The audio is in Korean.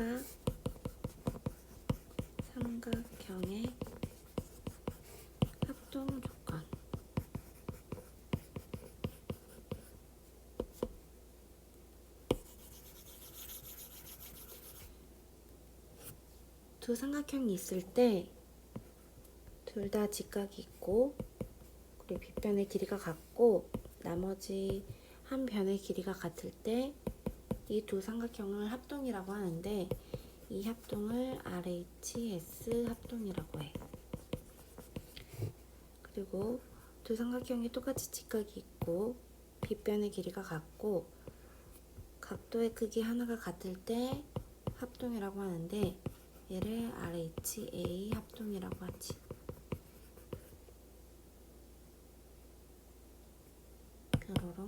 삼각 삼각형의 합동 조건. 두 삼각형이 있을 때 둘 다 직각이 있고 그리고 빗변의 길이가 같고 나머지 한 변의 길이가 같을 때 이 두 삼각형을 합동이라고 하는데 이 합동을 RHS 합동이라고 해. 그리고 두 삼각형이 똑같이 직각이 있고 빗변의 길이가 같고 각도의 크기 하나가 같을 때 합동이라고 하는데 얘를 RHA 합동이라고 하지. 뾰로롱